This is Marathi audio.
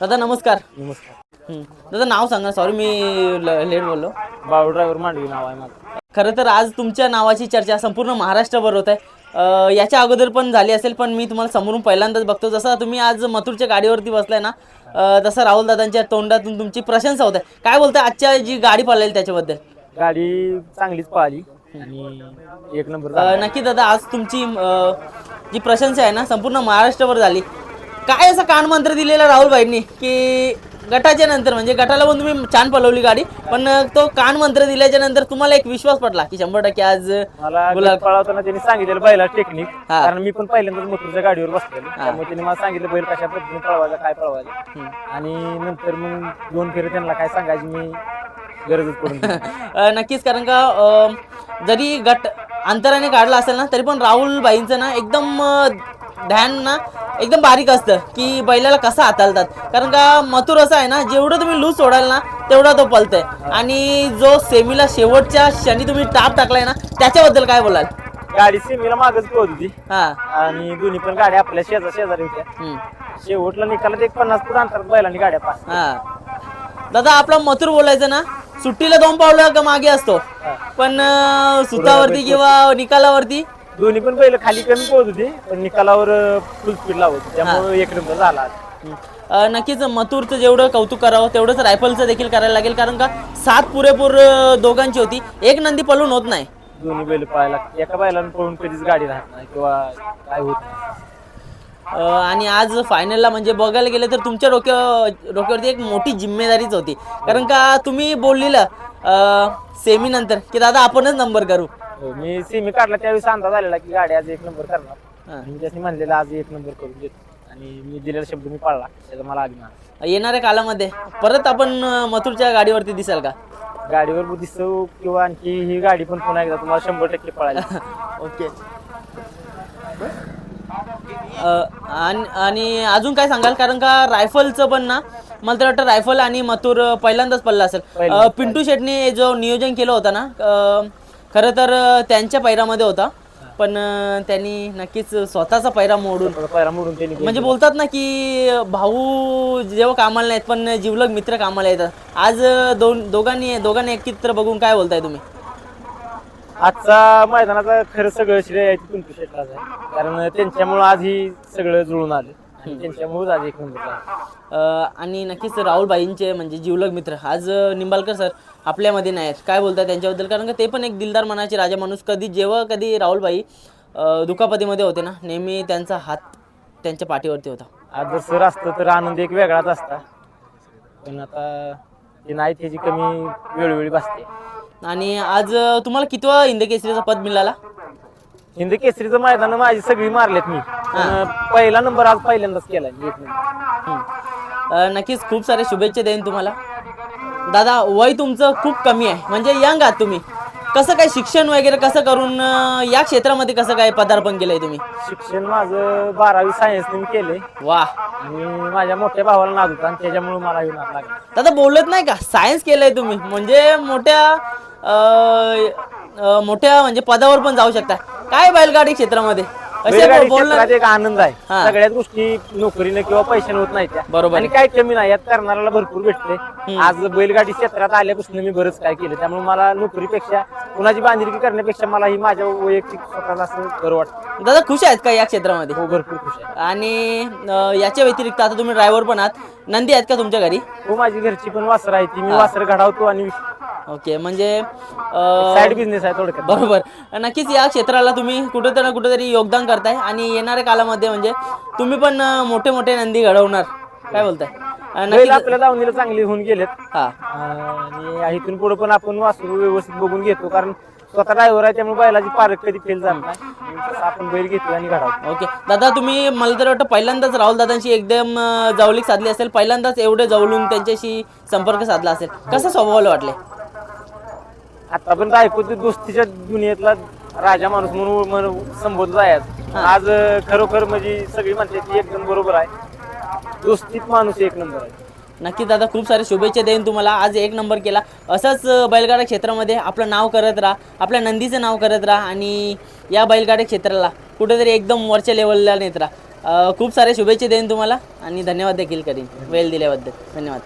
दादा नमस्कार. नमस्कार. हं. दादा नाव सांगा. सॉरी मी ल- लेट बोललो. बाळू ड्रायव्हर मांडवी नाव आहे माझं. खरं तर आज तुमच्या नावाची चर्चा संपूर्ण महाराष्ट्रभर होत आहे. अं, याच्या अगोदर पण झाली असेल पण मी तुम्हाला समोरून पहिल्यांदाच बघतो. जसं तुम्ही आज मथुरच्या गाडीवरती बसलाय ना अं, तसं राहुल दादांच्या तोंडातून तुमची प्रशंसा होत आहे. काय बोलताय? आजच्या जी गाडी पळाली त्याच्याबद्दल? गाडी चांगलीच पळाली. आणि एक नंबर झाला. अं, नक्की दादा आज तुमची अं, जी प्रशंसा आहे ना संपूर्ण महाराष्ट्रभर झाली. काय असं कानमंत्र दिलेला राहुल भाईंनी की गटाच्या नंतर म्हणजे गटाला पण तुम्ही छान पलवली गाडी पण तो कानमंत्र दिल्याच्या नंतर तुम्हाला एक विश्वास पडला की शंभर टक्के आज मला गुलाल पळवताना त्यांनी सांगितलेलं बैला टेक्निक हा. कारण मी पण पहिल्यांदाच मथुरच्या गाडीवर बसलेलो त्यामुळे त्यांनी मला सांगितलं बैल कशा पद्धतीने पळवायचा काय पळवायचा आणि नंतर मग दोन फेरे त्यांना काय सांगायची मी गरजच पडून. अं, नक्कीच कारण का अं, जरी गट अंतराने काढला असेल ना तरी पण राहुल भाईंचं ना एकदम अं, ध्यान ना एकदम बारीक असतं की बैलाला कसं हाताळतात. कारण का मथुर असं आहे ना जेवढं तुम्ही लूज सोडाल ना तेवढा तो पलतय आणि जो सेमीला शेवटच्या क्षणी तुम्ही टाप टाकलाय ना त्याच्याबद्दल काय बोलाल? गाडी सेमीला मागच होती. हा. आणि दोन्ही पण गाड्या आपल्या शेजार शेजारी होत्या. हम्म. शेवटला निकालात एक पन्नास फूट अंतरात बैलांनी गाड्या पास हा. दादा आपला मथुर बोलायचं ना सुट्टीला दोन पावलं का मागे असतो? पण अं, सुतावरती किंवा निकालावरती दोन्ही पण बैल खाली कमी पळत होती पण निकालावर फुल स्पीड लावत होती. त्यामुळे एक नंबर झाला आज. अ, नक्कीच मथुरचं जेवढं कौतुक करावं तेवढंच रायफलचं देखील करायला लागेल कारण का सात पुरेपूर अ, दोघांची होती. एक नंदी पळून होत नाही. दोन्ही बैल पळायला एका बैलानं पळून कधीच गाडी राहत नाही किंवा काय होत नाही. अ, आणि आज फायनलला म्हणजे बघायला गेलं तर तुमच्या डोक्या डोक्यावरती एक मोठी जिम्मेदारीच होती. कारण का तुम्ही बोललेलं सेमी नंतर की दादा आपणच नंबर करू. हो, मी सेमी काढला त्यावेळेस अंदाज आलेला की गाडी आज एक नंबर करणार. हा. मी त्याने म्हणलेलं आज एक नंबर करून देतो. आणि मी दिलेला शब्द मी पाळला त्याचा मला अभिमान येणाऱ्या कालामध्ये परत आपण अ, मथुरच्या गाडीवरती दिसाल का? गाडीवर दिसतो किंवा आणखी ही गाडी पण पुन्हा एकदा तुम्हाला शंभर टक्के पळायला ओके. आणि अजून काय सांगाल? कारण का रायफलचं पण ना मला तर वाटतं रायफल आणि मथुर पहिल्यांदाच पडला असेल. अ, पिंटू शेटने जो नियोजन केलं होतं ना अ, खरं तर त्यांच्या पैरामध्ये होता. पण त्यांनी नक्कीच स्वतःचा पैरा मोडून पहिला मोडून त्यांनी म्हणजे बोलतात ना की भाऊ जेव्हा कामाला नाहीत पण जिवलग मित्र कामाला येतात. आज दोन दोघांनी दोघांनी एकत्र बघून काय बोलताय तुम्ही? आजचा मैदानाचा खरं सगळं श्रेय आहे ते पिंटू शेटलाच आहे. कारण त्यांच्यामुळं आज ही सगळं जुळून आलं. त्यांच्यामुळेच आज एक नंबर आणि नक्कीच राहुलबाईंचे म्हणजे जीवलग मित्र आज अ, निंबाळकर सर आपल्यामध्ये नाही आहेत. काय बोलतात त्यांच्याबद्दल? कारण का ते पण एक दिलदार मनाचे राजा माणूस. कधी जेव्हा कधी राहुलबाई दुखापतीमध्ये होते ना नेहमी त्यांचा हात त्यांच्या पाठीवरती होता. आज जर सर असतं तर आनंद एक वेगळाच असता. पण आता ते नाही त्याची कमी वेळोवेळी बसते आणि आज तुम्हाला कितवा हिंदकेसरीचा पद मिळाला? हिंद केसरीचं मैदान माझी सगळी मारलेत मी. पण पहिला नंबर आज पहिल्यांदाच केला एक नंबर हम्म. अ, नक्कीच खूप सारे शुभेच्छा देईन तुम्हाला. दादा वय तुमचं खूप कमी आहे. म्हणजे यंग आहात तुम्ही. कसं काय शिक्षण वगैरे कसं करून अ, या क्षेत्रामध्ये कसं काय पदार्पण केलंय तुम्ही? शिक्षण माझं बारावी सायन्सने मी केले वा. आणि माझ्या मोठ्या भावाला नाद होता आणि त्याच्यामुळे मला हे नाद लागला. दादा बोलत नाही का? सायन्स केलंय तुम्ही. म्हणजे मोठ्या अ, अ, मोठ्या म्हणजे पदावर पण जाऊ शकता. काय बैलगाडी क्षेत्रामध्ये? असे बैलगाडी बोलणं क्षेत्रात एक आनंद आहे. सगळ्याच गोष्टी नोकरीने किंवा पैशाने होत नाही त्या. बरोबर आणि काय कमी नाही यात करणाऱ्याला भरपूर भेटते. आज बैलगाडी क्षेत्रात आल्यापासून मी बरंच काय केलं त्यामुळे मला नोकरीपेक्षा कुणाची बांधिलकी करण्यापेक्षा मला ही माझ्या वैयक्तिक स्वतःला असं बरं वाटतं. दादा खुश आहेत का या क्षेत्रामध्ये? हो भरपूर खुश आहे आणि अ, याच्या व्यतिरिक्त आता तुम्ही ड्रायव्हर पण आहात. नंदी आहेत का तुमच्या घरी? हो माझी घरची पण वासर आहे ती. मी वासर घडवतो आणि ओके म्हणजे अ, साईड बिझनेस आहे थोडक्यात. बरोबर. नक्कीच या क्षेत्राला तुम्ही कुठेतरी ना कुठेतरी योगदान करताय. आणि येणाऱ्या कालामध्ये म्हणजे तुम्ही पण अ, मोठे मोठे नंदी घडवणार. काय बोलताय? बैल आपल्या दावणीला चांगली होऊन गेलेत. हा. आणि इथून पुढे पण आपण वासरू व्यवस्थित बघून घेतो कारण स्वतः ड्रायव्हर आहे त्यामुळे बैलाची पारख कधी फेल नाही. तसं आपण बैल घेतो आणि घडवतो ओके. दादा तुम्ही मला तर वाटतं पहिल्यांदाच राहुल दादांशी एकदम अ, जवळीक साधली असेल. पहिल्यांदाच एवढे जवळून त्यांच्याशी संपर्क साधला असेल. कसं स्वभावाला वाटले? आतापर्यंत ऐकू ते दोस्तीच्या दुनियेतला राजा माणूस म्हणून संबोधला आहे. आज अं, खरोखर म्हणजे सगळी म्हणते की एकदम बरोबर आहे. व्यवस्थित माणूस एक नंबर आहे. नक्की दादा खूप सारे शुभेच्छा देईन तुम्हाला. आज एक नंबर केला. असंच बैलगाडा क्षेत्रामध्ये आपलं नाव करत राहा. आपल्या नंदीचं नाव करत राहा आणि या बैलगाडा क्षेत्राला कुठेतरी एकदम वरच्या लेवलला नेत राहा. खूप सारे शुभेच्छा देईन तुम्हाला आणि धन्यवाद देखील करीन. वेळ दिल्याबद्दल. धन्यवाद.